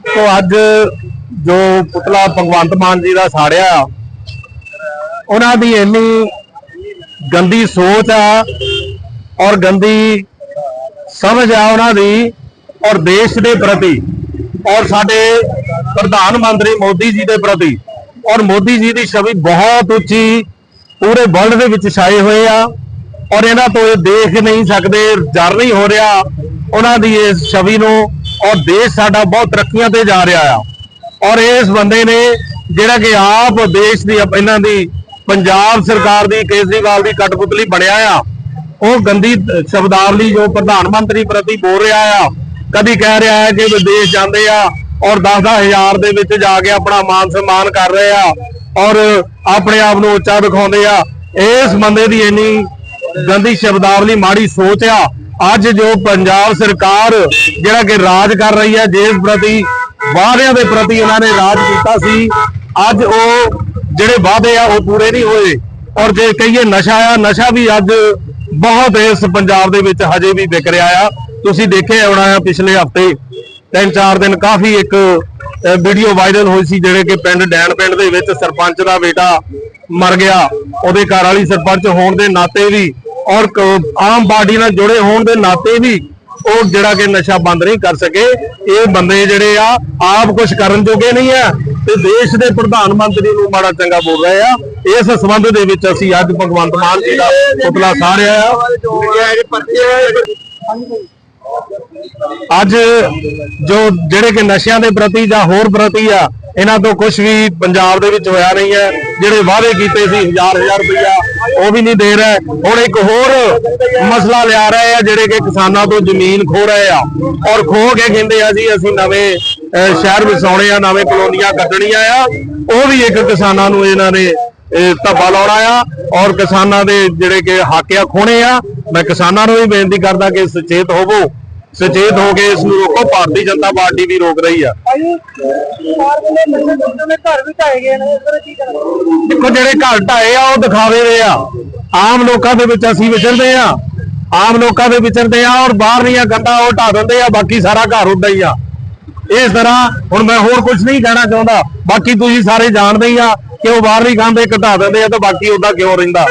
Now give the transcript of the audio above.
ਤੋਂ ਅੱਜ ਜੋ ਪੁਤਲਾ ਭਗਵੰਤ ਮਾਨ ਜੀ ਦਾ ਸਾੜਿਆ, ਉਹਨਾਂ ਦੀ ਇੰਨੀ ਗੰਦੀ ਸੋਚ ਆ ਔਰ ਗੰਦੀ ਸਮਝ ਆ ਉਹਨਾਂ ਦੀ ਔਰ ਦੇਸ਼ ਦੇ ਪ੍ਰਤੀ ਔਰ ਸਾਡੇ ਪ੍ਰਧਾਨ ਮੰਤਰੀ ਮੋਦੀ ਜੀ ਦੇ ਪ੍ਰਤੀ ਔਰ ਮੋਦੀ ਜੀ ਦੀ ਛਵੀ ਬਹੁਤ ਉੱਚੀ ਪੂਰੇ ਵਰਲਡ ਦੇ ਵਿੱਚ ਛਾਏ ਹੋਏ ਆ ਔਰ ਇਹਨਾਂ ਤੋਂ ਇਹ ਦੇਖ ਨਹੀਂ ਸਕਦੇ ਜਰ ਨਹੀਂ ਹੋ ਰਿਹਾ ਉਹਨਾਂ ਦੀ ਇਸ ਛਵੀ ਨੂੰ ਔਰ ਦੇਸ਼ ਸਾਡਾ ਬਹੁਤ ਤਰੱਕੀਆਂ ਤੇ ਜਾ ਰਿਹਾ ਆ। ਔਰ ਇਸ ਬੰਦੇ ਨੇ ਜਿਹੜਾ ਕਿ ਆਪ ਦੇਸ਼ ਦੀ ਇਹਨਾਂ ਦੀ ਪੰਜਾਬ ਸਰਕਾਰ ਦੀ ਕੇਜਰੀਵਾਲ ਦੀ ਕਟਪੁਤਲੀ ਬਣਿਆ ਆ, ਉਹ ਗੰਦੀ ਸ਼ਬਦਾਵਲੀ ਜੋ ਪ੍ਰਧਾਨ ਮੰਤਰੀ ਪ੍ਰਤੀ ਬੋਲ ਰਿਹਾ ਆ, ਕਦੀ ਕਹਿ ਰਿਹਾ ਹੈ ਕਿ ਵਿਦੇਸ਼ ਜਾਂਦੇ ਆ ਔਰ 10-10 ਹਜ਼ਾਰ ਦੇ ਵਿੱਚ ਜਾ ਕੇ ਆਪਣਾ ਮਾਨ ਸਨਮਾਨ ਕਰ ਰਹੇ ਆ ਔਰ ਆਪਣੇ ਆਪ ਨੂੰ ਉੱਚਾ ਦਿਖਾਉਂਦੇ ਆ। ਇਸ ਬੰਦੇ ਦੀ ਇੰਨੀ ਗੰਦੀ ਸ਼ਬਦਾਵਲੀ, ਮਾੜੀ ਸੋਚ ਆ ਅੱਜ ਜੋ ਪੰਜਾਬ ਸਰਕਾਰ ਜਿਹੜਾ ਕਿ ਰਾਜ ਕਰ ਰਹੀ ਹੈ ਦੇਸ਼ ਪ੍ਰਤੀ, ਵਾਅਦਿਆਂ ਦੇ ਪ੍ਰਤੀ ਇਹਨਾਂ ਨੇ ਰਾਜ ਕੀਤਾ ਸੀ, ਅੱਜ ਉਹ ਜਿਹੜੇ ਵਾਅਦੇ ਆ ਉਹ ਪੂਰੇ ਨਹੀਂ ਹੋਏ। ਔਰ ਜੇ ਕਹੀਏ ਨਸ਼ਾ ਆ, ਨਸ਼ਾ ਵੀ ਅੱਜ ਬਹੁਤ ਇਸ ਪੰਜਾਬ ਦੇ ਵਿੱਚ ਹਜੇ ਵੀ ਵਿਕ ਰਿਹਾ ਆ। ਤੁਸੀਂ ਦੇਖਿਆ ਹੋਣਾ ਆ, ਪਿਛਲੇ ਹਫ਼ਤੇ ਤਿੰਨ ਚਾਰ ਦਿਨ ਕਾਫੀ ਇੱਕ ਵੀਡੀਓ ਵਾਇਰਲ ਹੋਈ ਸੀ ਜਿਹੜੇ ਕਿ ਪਿੰਡ ਡੈਣ ਪਿੰਡ ਦੇ ਵਿੱਚ ਸਰਪੰਚ ਦਾ ਬੇਟਾ ਮਰ ਗਿਆ। ਉਹਦੇ ਘਰ ਵਾਲੀ ਸਰਪੰਚ ਹੋਣ ਦੇ ਨਾਤੇ ਵੀ ਔਰ ਆਮ ਪਾਰਟੀ ਨਾਲ ਜੁੜੇ ਹੋਣ ਦੇ ਨਾਤੇ ਵੀ ਉਹ ਜਿਹੜਾ ਕਿ ਨਸ਼ਾ ਬੰਦ ਨਹੀਂ ਕਰ ਸਕੇ, ਇਹ ਬੰਦੇ ਜਿਹੜੇ ਆ, ਆਪ ਕੁਝ ਕਰਨ ਜੋਗੇ ਨਹੀਂ ਆ ਤੇ ਦੇਸ਼ ਦੇ ਪ੍ਰਧਾਨ ਮੰਤਰੀ ਨੂੰ ਮਾੜਾ ਚੰਗਾ ਬੋਲ ਰਹੇ ਆ। ਇਸ ਸੰਬੰਧ ਦੇ ਵਿੱਚ ਅਸੀਂ ਅੱਜ ਭਗਵੰਤ ਮਾਨ ਜੀ ਦਾ ਪੁਤਲਾ ਸਾੜਿਆ ਆ। ਅੱਜ ਜੋ ਜਿਹੜੇ ਕਿ ਨਸ਼ਿਆਂ ਦੇ ਪ੍ਰਤੀ ਜਾਂ ਹੋਰ ਪ੍ਰਤੀ ਆ ਇਹਨਾਂ ਤੋਂ ਕੁਝ ਵੀ ਪੰਜਾਬ ਦੇ ਵਿੱਚ ਹੋਇਆ ਨਹੀਂ ਹੈ। ਜਿਹੜੇ ਵਾਅਦੇ ਕੀਤੇ ਸੀ ਹਜ਼ਾਰ ਹਜ਼ਾਰ ਰੁਪਇਆ ਉਹ ਵੀ ਨਹੀਂ ਦੇ ਰਹੇ। ਹੁਣ ਇੱਕ ਹੋਰ ਮਸਲਾ ਲਿਆ ਰਹੇ ਆ ਜਿਹੜੇ ਕਿ ਕਿਸਾਨਾਂ ਤੋਂ ਜ਼ਮੀਨ ਖੋ ਰਹੇ ਆ। ਔਰ ਖੋ ਕੇ ਕਹਿੰਦੇ ਆ ਜੀ ਅਸੀਂ ਨਵੇਂ ਅਹ, ਸ਼ਹਿਰ ਵਸਾਉਣੇ ਆ ਨਵੇਂ ਕਲੋਨੀਆਂ ਕੱਢਣੀਆਂ ਆ। ਉਹ ਵੀ ਇੱਕ ਕਿਸਾਨਾਂ ਨੂੰ ਇਹਨਾਂ ਨੇ ਧੱਬਾ ਲਾਉਣਾ ਆ। ਔਰ ਕਿਸਾਨਾਂ ਦੇ ਜਿਹੜੇ ਕਿ ਹੱਕ ਆ ਖੋਣੇ ਆ। ਮੈਂ ਕਿਸਾਨਾਂ ਨੂੰ ਵੀ ਬੇਨਤੀ ਕਰਦਾ ਕਿ ਸੁਚੇਤ ਹੋਵੋ। ਸੁਚੇਤ ਹੋ ਕੇ ਇਸ ਨੂੰ ਰੋਕੋ ਭਾਰਤੀ ਜਨਤਾ ਪਾਰਟੀ ਵੀ ਰੋਕ ਰਹੀ ਆ। ਦੇਖੋ ਜਿਹੜੇ ਘਰ ਢਾਏ ਆ ਉਹ ਦਿਖਾਵੇ ਦੇ ਆ। ਆਮ ਲੋਕਾਂ ਦੇ ਵਿੱਚ ਅਸੀਂ ਵਿਚਰਦੇ ਆ। ਆਮ ਲੋਕਾਂ ਦੇ ਵਿਚਰਦੇ ਆ ਔਰ ਬਾਹਰ ਦੀਆਂ ਕੰਧਾਂ ਉਹ ਢਾ ਦਿੰਦੇ ਆ ਬਾਕੀ ਸਾਰਾ ਘਰ ਉੱਦਾਂ ਹੀ ਆ। ਇਸ ਤਰ੍ਹਾਂ ਹੁਣ ਮੈਂ ਹੋਰ ਕੁਝ ਨਹੀਂ ਕਹਿਣਾ ਚਾਹੁੰਦਾ। ਬਾਕੀ ਤੁਸੀਂ ਸਾਰੇ ਜਾਣਦੇ ਹੀ ਆ ਕਿ ਉਹ ਬਾਹਰਲੀ ਕੰਧ ਇੱਕ ਢਾ ਦਿੰਦੇ ਆ ਤੇ ਬਾਕੀ ਉੱਦਾਂ ਕਿਉਂ ਰਹਿੰਦਾ?